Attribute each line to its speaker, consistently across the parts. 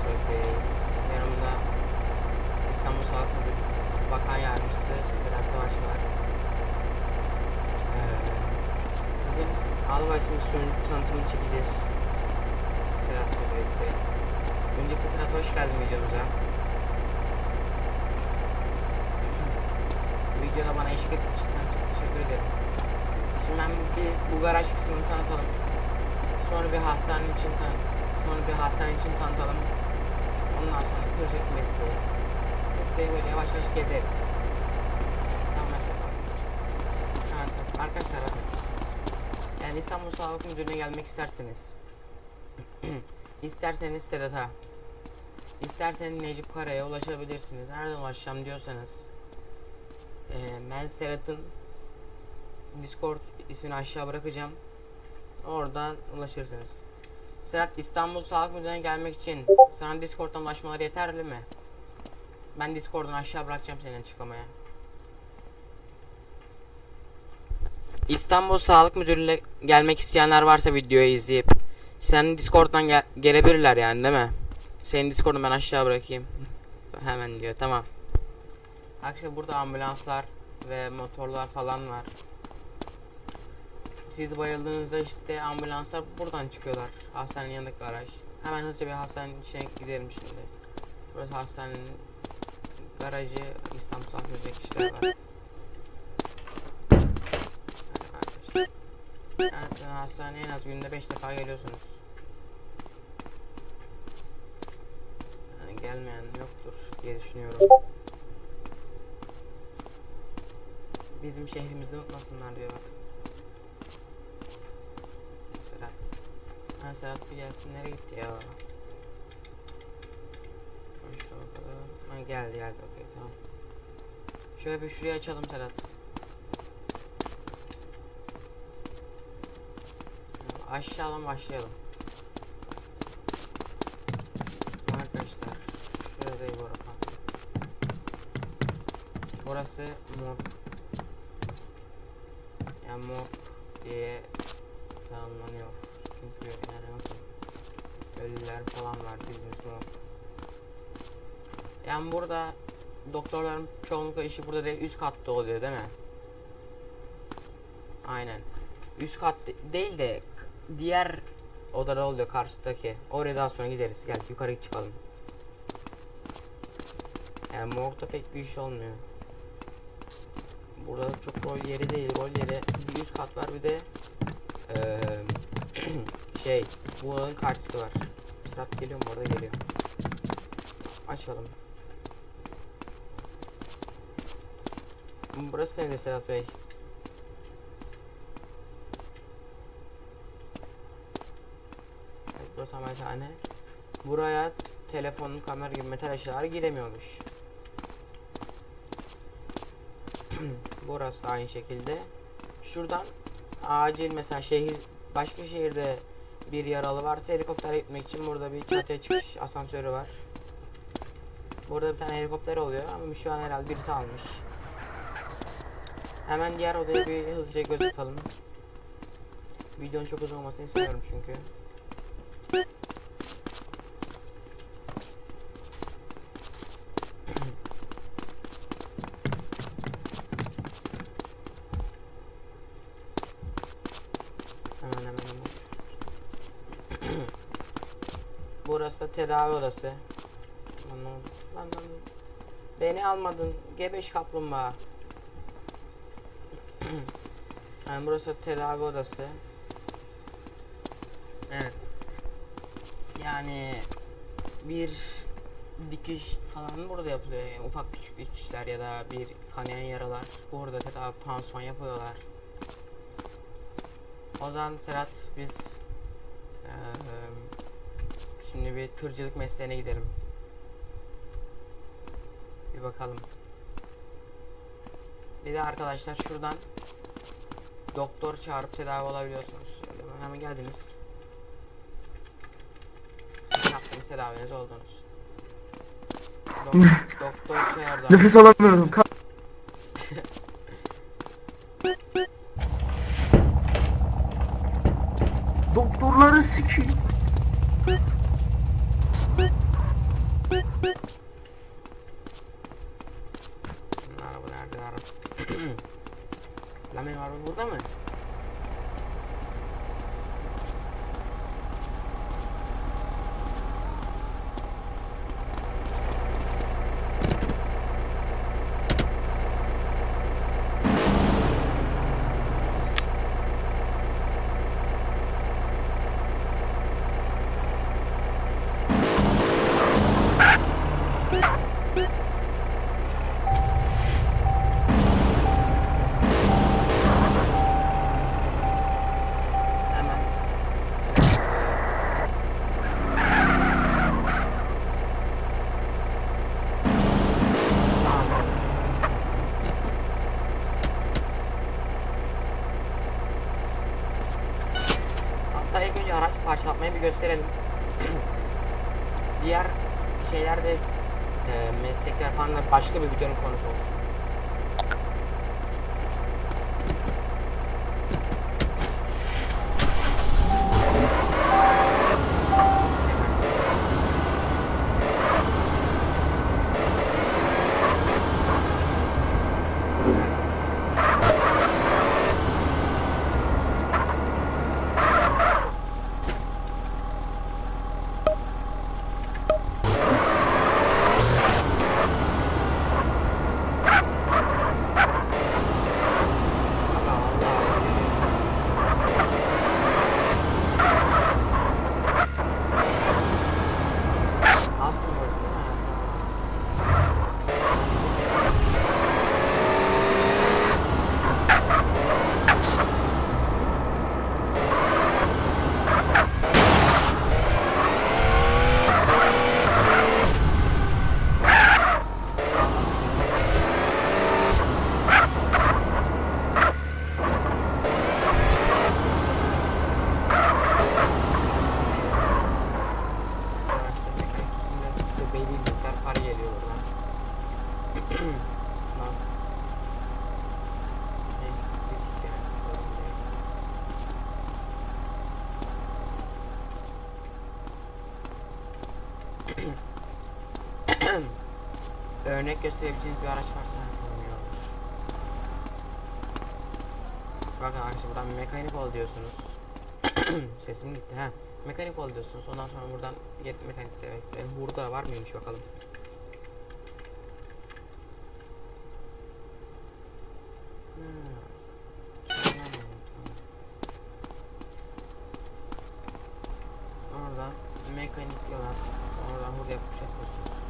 Speaker 1: Trafik'teyiz. Yanımda İstanbul Sağlık Bakan Yardımcısı Sedat Savaş var. Ee, bugün Albayş'ın sonucu tanıtımını çekeceğiz. Sedat'la birlikte. Öncelikle Sedat hoş geldin videomuza. Videoda bana eşlik ettiğin için sana çok teşekkür ederim. Şimdi ben bir bu garaj kısmını tanıtalım. Sonra bir hastane için tan sonra bir hastane için tanıtalım. Ondan sonra. Tek tek böyle yavaş yavaş gezeriz. Başlayalım. Evet, arkadaşlar. Yani İstanbul Sağlık Müdürlüğü'ne gelmek isterseniz isterseniz Sedat'a isterseniz Necip Kara'ya ulaşabilirsiniz. Nereden ulaşacağım diyorsanız ee, ben Serhat'ın Discord ismini aşağı bırakacağım. Oradan ulaşırsınız. Serhat İstanbul Sağlık Müdürlüğü'ne gelmek için sana Discord'dan ulaşmaları yeterli mi? Ben Discord'dan aşağı bırakacağım senin açıklamaya. İstanbul Sağlık Müdürlüğü'ne gelmek isteyenler varsa videoyu izleyip senin Discord'dan gel- gelebilirler yani değil mi? Senin Discord'unu ben aşağı bırakayım. Hemen diyor tamam. Arkadaşlar burada ambulanslar ve motorlar falan var. Siz bayıldığınızda işte ambulanslar buradan çıkıyorlar. Hastanenin yanındaki garaj. Hemen hızlıca bir hastanenin içine gidelim şimdi. Burası hastanenin garajı. İstanbul Sağlık kişiler var. Evet, hastaneye en az günde 5 defa geliyorsunuz. Yani gelmeyen yoktur diye düşünüyorum. Bizim şehrimizde unutmasınlar diyor bak. Serhat. Ha Serhat bir gelsin nereye gitti ya? İşte bakalım. Ha geldi geldi okey tamam. Şöyle bir şuraya açalım Serhat. Aşağıdan başlayalım. Arkadaşlar şurada değil bu arada. Burası morg. Yani morg diye tanımlanıyor. Çünkü yani bakın ölüler falan var bildiğiniz morg. Yani burada doktorların çoğunlukla işi burada değil üst katta oluyor değil mi? Aynen. Üst kat de- değil de diğer odada oluyor karşıdaki. Oraya daha sonra gideriz. Gel yukarı çıkalım. Yani morgda pek bir iş olmuyor. Burada çok rol yeri değil. Rol yeri bir üst kat var bir de eee, şey bu odanın karşısı var. Sırat geliyor mu orada geliyor. Açalım. Burası nedir Serhat Bey? Evet, burası ameliyathanne. Buraya telefonun kamera gibi metal eşyalar giremiyormuş. Burası aynı şekilde. Şuradan acil mesela şehir başka şehirde bir yaralı varsa helikoptere gitmek için burada bir çatıya çıkış asansörü var. Burada bir tane helikopter oluyor ama şu an herhalde birisi almış. Hemen diğer odaya bir hızlıca göz atalım. Videonun çok uzun olmasını istemiyorum çünkü. Hemen hemen hemen. Burası da tedavi odası. Lan, lan. Beni almadın. Gebeş kaplumbağa. yani burası tedavi odası. Evet. Yani bir dikiş falan burada yapılıyor. Yani ufak küçük dikişler ya da bir kanayan yaralar. Burada tedavi pansuman yapıyorlar. O zaman Serhat biz eee, şimdi bir tırcılık mesleğine gidelim. Bir bakalım. Bir de arkadaşlar şuradan doktor çağırıp tedavi olabiliyorsunuz. Hemen geldiniz. Yaptınız tedaviniz oldunuz. Dok- doktor çağırdı.
Speaker 2: Nefes alamıyorum. Doktorları sikeyim.
Speaker 1: Hatta ilk önce araç parçalatmayı bir gösterelim. Diğer şeylerde e, meslekler falan da başka bir videonun konusu olsun. Allah Allah. Az kullanırız değil mi? Araçta mekanik kısımda bize belli bir miktar para geliyor buradan. Lan. Neyse, gittik yani, sorun değil. Örnek gösterebileceğiniz bir araç varsa olur. Bakın arkadaşlar buradan mekanik ol diyorsunuz. Sesim gitti ha. Mekanik ol diyorsunuz. Ondan sonra buradan get mekanik evet. Benim burada var mıymış bakalım. Tamam. Oradan mekanik diyorlar. Oradan burada yapıp şey yapıyorsunuz.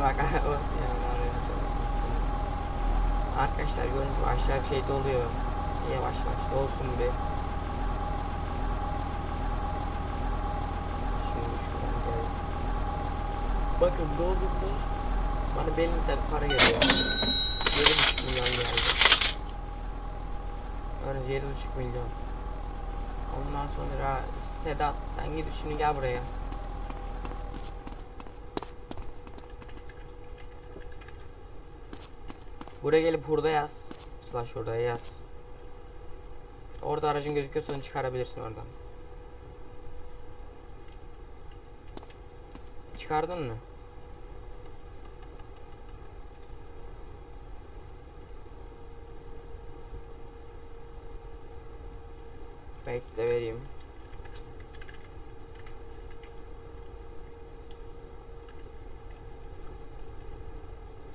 Speaker 1: Şimdi bak. Arkadaşlar gördüğünüz gibi aşağı şey doluyor. Yavaş yavaş dolsun bir. Şimdi şuradan gel. Bakın dolduğunda bana belli miktar para geliyor. 7,5 milyon geldi. Önce 7,5 milyon. Ondan sonra Sedat sen gidip şimdi gel buraya. Buraya gelip hurda yaz. Slash hurdaya yaz. Orada aracın gözüküyorsa onu çıkarabilirsin oradan. Çıkardın mı? Bekle vereyim.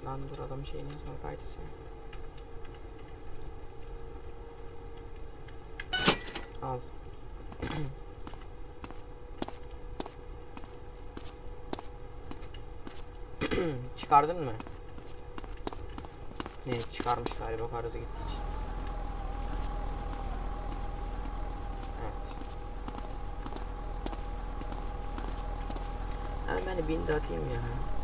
Speaker 1: Lan dur adam şeyini yazma kaydesi. Al. Çıkardın mı? Ne çıkarmış galiba arıza gittiği için. Evet. Hemen ben de bin de atayım ya.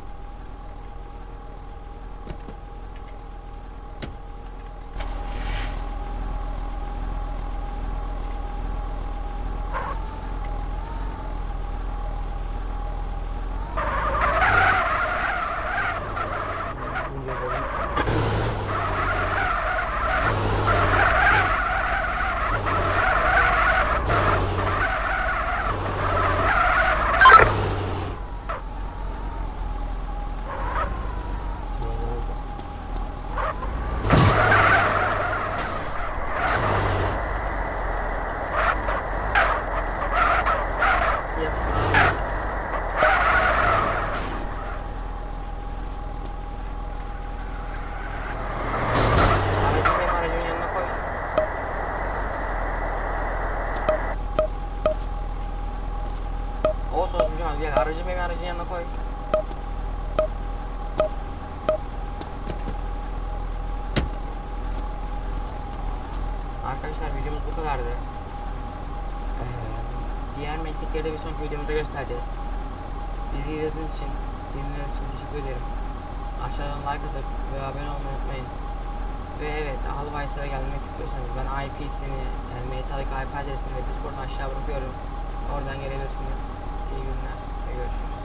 Speaker 1: Videomuz bu kadardı. Ee, diğer meslekleri bir sonraki videomuzda göstereceğiz. Bizi izlediğiniz için, dinlediğiniz için teşekkür ederim. Aşağıdan like atıp ve abone olmayı unutmayın. Ve evet, Alvice'a gelmek istiyorsanız ben IP'sini, yani Metallic IP adresini ve Discord'u aşağı bırakıyorum. Oradan gelebilirsiniz. İyi günler ve görüşürüz.